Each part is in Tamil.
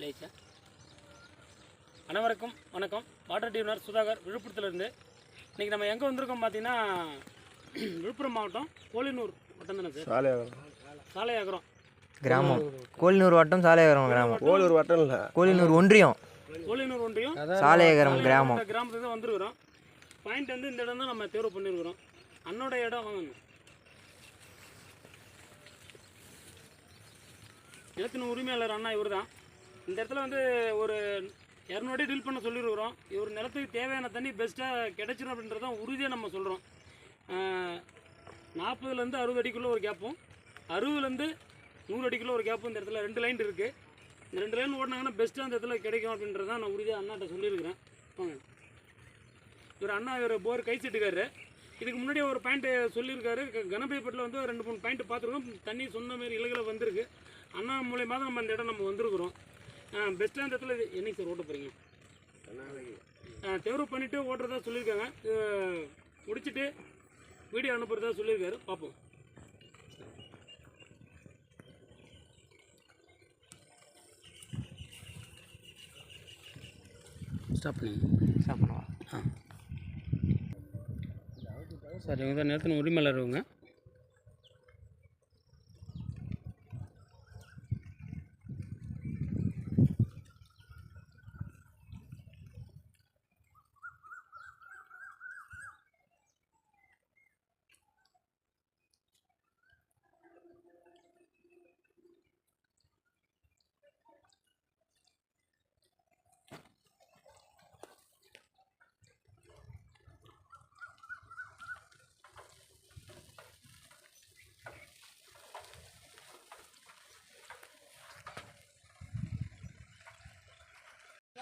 லேச்சா அனைவருக்கும் வணக்கம். வாட்டர் டியூனர் சுதாகர் விழுப்புரத்துலேருந்து. இன்றைக்கி நம்ம எங்கே வந்திருக்கோம் பார்த்தீங்கன்னா விழுப்புரம் மாவட்டம் கோலினூர் வட்டம் தானே சார்? சாலையாகரம். சாலையாகரம். கிராமம். கோலினூர் வட்டம் சாலையகரம் கிராமம். கோலூர் வட்டம் இல்லை. கோலினூர் ஒன்றியம். கோலினூர் ஒன்றியம். சாலையகரம் கிராமம். கிராமத்துக்கு தான் வந்திருக்கிறோம். பாயிண்ட் வந்து இந்த இடம் தான் நம்ம தேர்வு பண்ணியிருக்கிறோம். அண்ணோட இடம் வாங்க. நிலத்தின் உரிமையாளர் அண்ணா இவர் தான் இந்த இடத்துல வந்து ஒரு இரநூறு டில் பண்ண சொல்லிடுறோம் இவர் நிலத்துக்கு தேவையான தண்ணி பெஸ்ட்டாக கிடைச்சிடும் அப்படின்றது தான் உறுதியாக நம்ம சொல்கிறோம் நாற்பதுலேருந்து அறுபது அடிக்குள்ளே ஒரு கேப்பும் அறுபதுலேருந்து நூறு அடிக்குள்ளே ஒரு கேப்பும் இந்த இடத்துல ரெண்டு லைன் இருக்குது இந்த ரெண்டு லைன் ஓடினாங்கன்னா பெஸ்ட்டாக அந்த இடத்துல கிடைக்கும் அப்படின்றது தான் நான் உறுதியாக அண்ணாட்ட சொல்லியிருக்கிறேன். வாங்க இவர் அண்ணா இவர் போர் கை செட்டுக்காரு. இதுக்கு முன்னாடி ஒரு பாயிண்ட்டு சொல்லியிருக்காரு. க- கணபதிப்பட்டில் வந்து ஒரு ரெண்டு மூணு பாயிண்ட் பார்த்துருக்கோம். தண்ணி சொன்ன மாதிரி இலகில் வந்திருக்கு. அண்ணா மூலயமா தான் நம்ம இந்த இடம் நம்ம வந்திருக்கிறோம். பெஸ்ட்டாக அந்த இடத்துல என்னைக்கு சார் ஓட்ட போகிறீங்க தேர்வு பண்ணிவிட்டு ஓட்டுறதா சொல்லியிருக்காங்க. முடிச்சுட்டு வீடியோ அனுப்புறதா சொல்லியிருக்காரு. பார்ப்போம் ஸ்டாப் பண்ணுங்க சாப்பிடுவா ஆ. சார் இவங்க தான் நேரத்தின் உரிமையாளர் இவங்க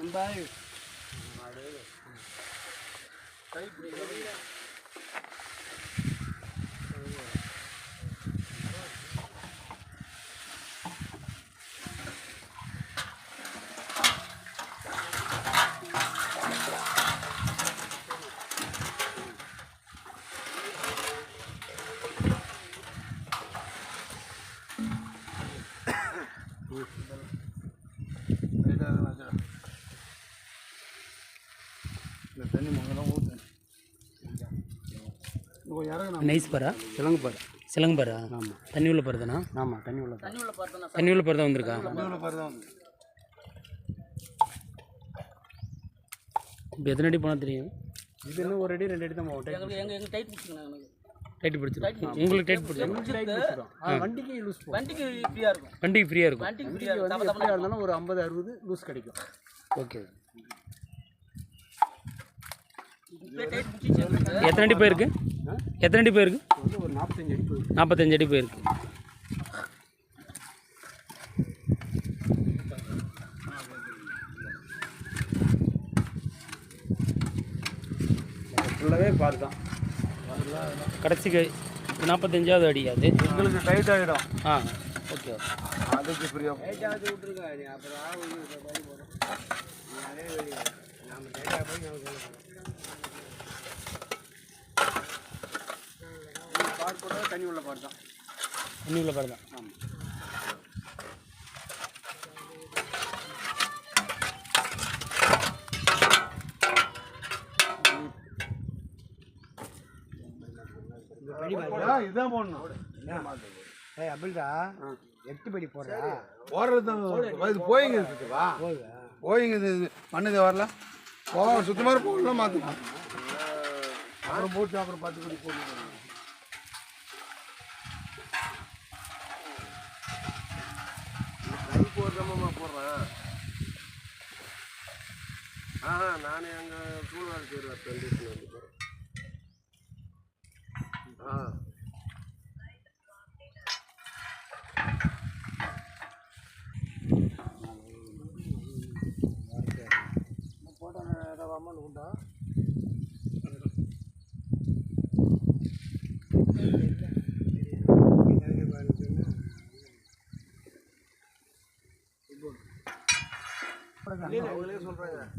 ഉണ്ടായി കൈ പിടിക്കുന്നു நைஸ் பாரா கிழங்கு பாரு சிலங்கு பாரா ஆமாம் தண்ணி உள்ள பாருதானா ஆமாம் தண்ணி உள்ள தண்ணி உள்ள பாரு தான் வந்திருக்கா? தண்ணி உள்ள பாரு தான் வந்து. இப்போ எத்தனை அடி போனால் தெரியும்? இது இன்னும் ஒரு அடி ரெண்டு அடி தான் போகும். டைட் பிடிச்சிருக்கோம் உங்களுக்கு டைட் பிடிச்சிருக்கோம் வண்டிக்கு லூஸ் வண்டிக்கு ஃப்ரீயாக இருக்கும். வண்டிக்கு ஃப்ரீயாக இருக்கும். வண்டிக்கு எப்படியா இருந்தாலும் ஒரு ஐம்பது அறுபது லூஸ் கிடைக்கும். ஓகே டைட் எத்தனை அடி போயிருக்கு? எத்தனை அடி போயிருக்கு? ஒரு நாற்பத்தஞ்சு அடி போகுது நாற்பத்தஞ்சு அடி போயிருக்கு. ஃபுல்லாகவே பாரு தான் கடைசிக்கு நாற்பத்தஞ்சாவது அடி அது. எங்களுக்கு டைட் ஆகிடும் ஆ ஓகே அதுக்கு ஃப்ரீயாக தண்ணி உள்ள பார் தான். தண்ணி உள்ள பாரு தான். ஆமாம் இதான் போடணும். ஏய் அப்படிடா எட்டு படி போடுறா. போடுறது போயிங்க இருக்குவா போயிங்க மண்ணு வரல. போ சுத்தமாக போடலாம் மாற்றலாம் அப்புறம் போட்டு அப்புறம் பத்து படி போட்டு போடுறேன் ஆஹா நான் சூழ்நிலை செய்கிறேன் கண்டிஷன் வந்து ஆ. அவங்களே சொல்றாங்க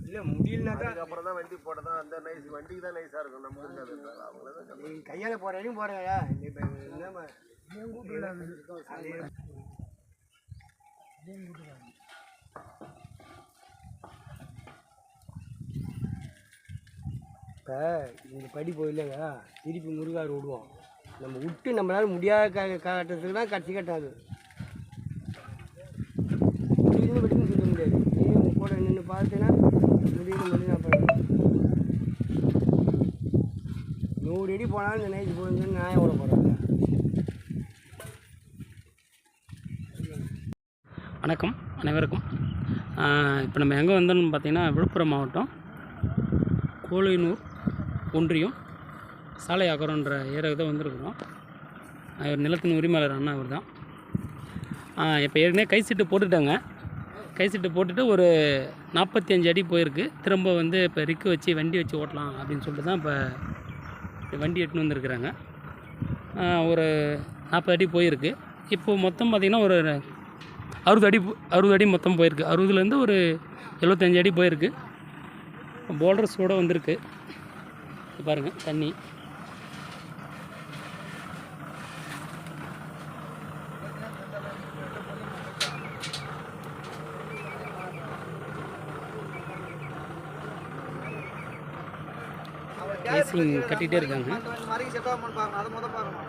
இல்ல முடியலனாக்கா அதுக்கப்புறம் தான் வண்டி போட்டதான் அந்த நைஸ் வண்டிக்கு தான் நைஸாக இருக்கும். நம்ம இருக்காது. அவங்களே தான் சொல்றாங்க. நீ கையால போறேன்னு போறேயா இப்ப இந்த படி போயில்லைங்க திருப்பி முருகார் விடுவோம் நம்ம விட்டு நம்மளால முடியாத கா காட்டுறதுக்கு தான் கட்சி கட்டாது முடியுது படிக்கும் சொல்ல முடியாது நீ உன் பார்த்தீங்கன்னா முடியும் முடியும் நூறு அடி போனாலும் இந்த நைட்டு போயிருந்தேன்னு நியாயம் விட போகிறாங்க வணக்கம் அனைவருக்கும். இப்போ நம்ம எங்கே வந்தோம்னு பார்த்தீங்கன்னா விழுப்புரம் மாவட்டம் கோழினூர் ஒன்றியம் சாலை அகரன்ற ஏரியாவுக்கு தான் வந்திருக்கிறோம். இவர் நிலத்தின் உரிமையாளர் அண்ணா அவர் தான் இப்போ ஏற்கனவே கை சீட்டு போட்டுட்டாங்க. கை சீட்டு போட்டுட்டு ஒரு நாற்பத்தி அஞ்சு அடி போயிருக்கு. திரும்ப வந்து இப்போ ரிக்கு வச்சு வண்டி வச்சு ஓட்டலாம் அப்படின்னு சொல்லிட்டு தான் இப்போ வண்டி எட்டுன்னு வந்துருக்குறாங்க. ஒரு நாற்பது அடி போயிருக்கு. இப்போ மொத்தம் பார்த்திங்கன்னா ஒரு அறுபது அடி அறுபது அடி மொத்தம் போயிருக்கு. அறுபதுலேருந்து ஒரு எழுபத்தஞ்சு அடி போயிருக்கு. போல்டர்ஸோடு வந்திருக்கு. பாருங்கள் தண்ணி. ஐசிங் கட்டிகிட்டே இருக்காங்க. அதை மொதல் பாருங்க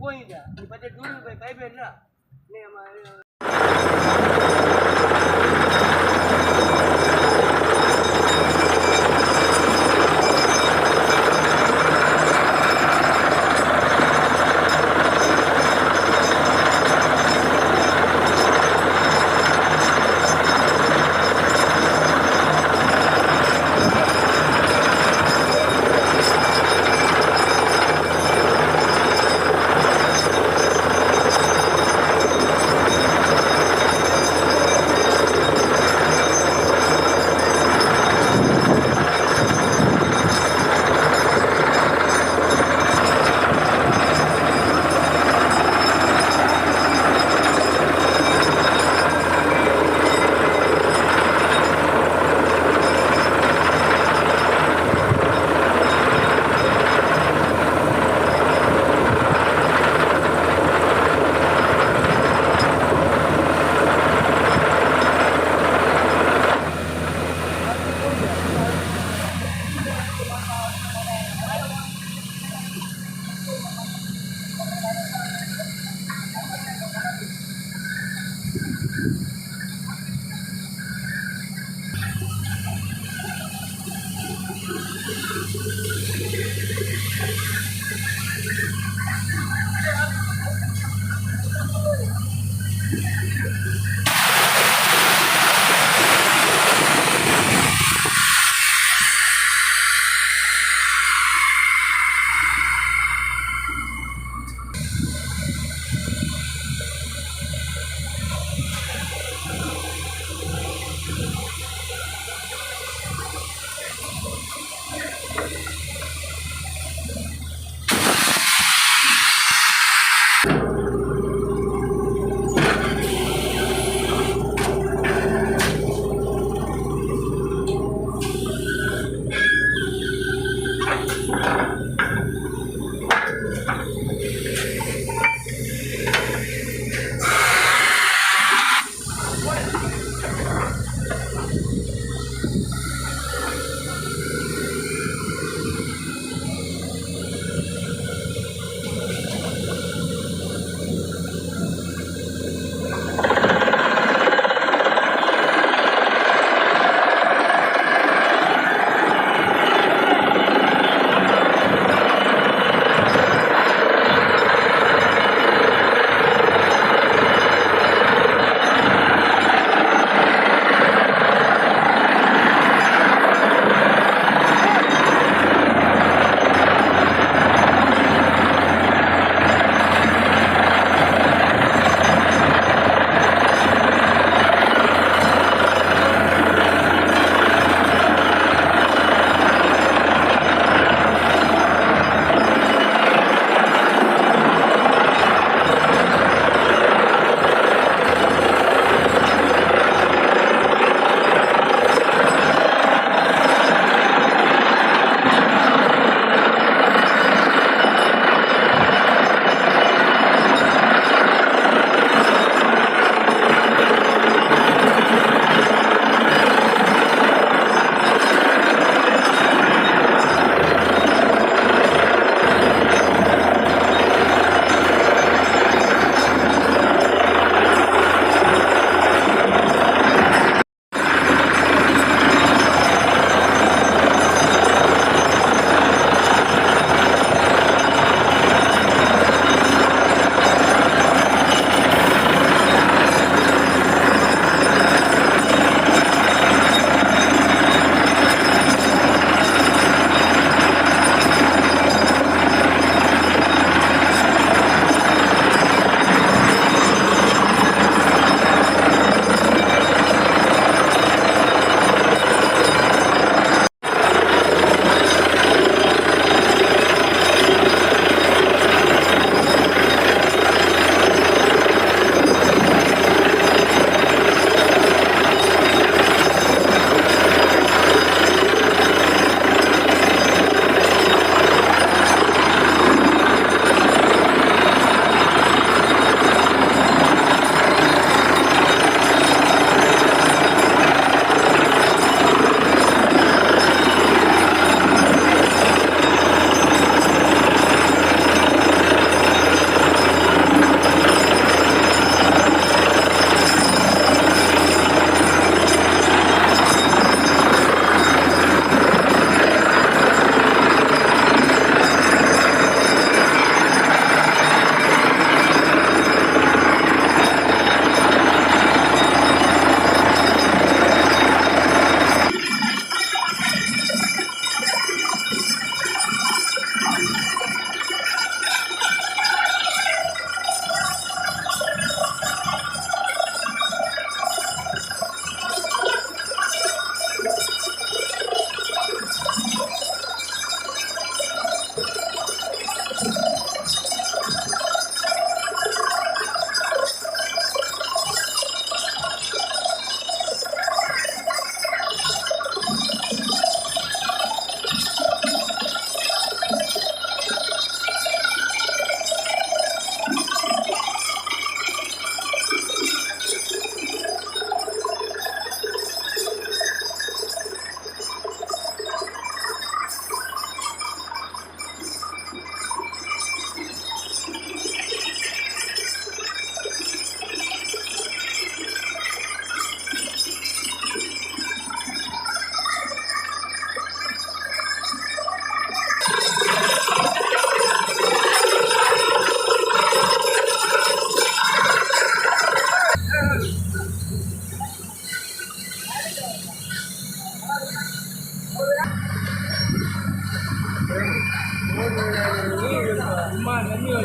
போயிங்க. நீ பத்தி டூருக்கு போய் பைப் ஏறினா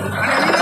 ¡Ah!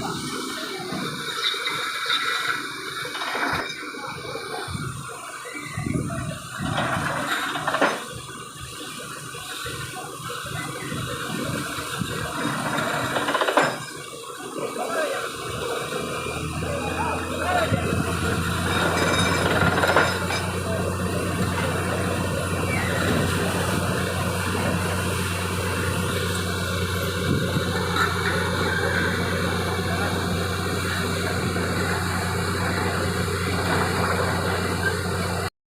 吧。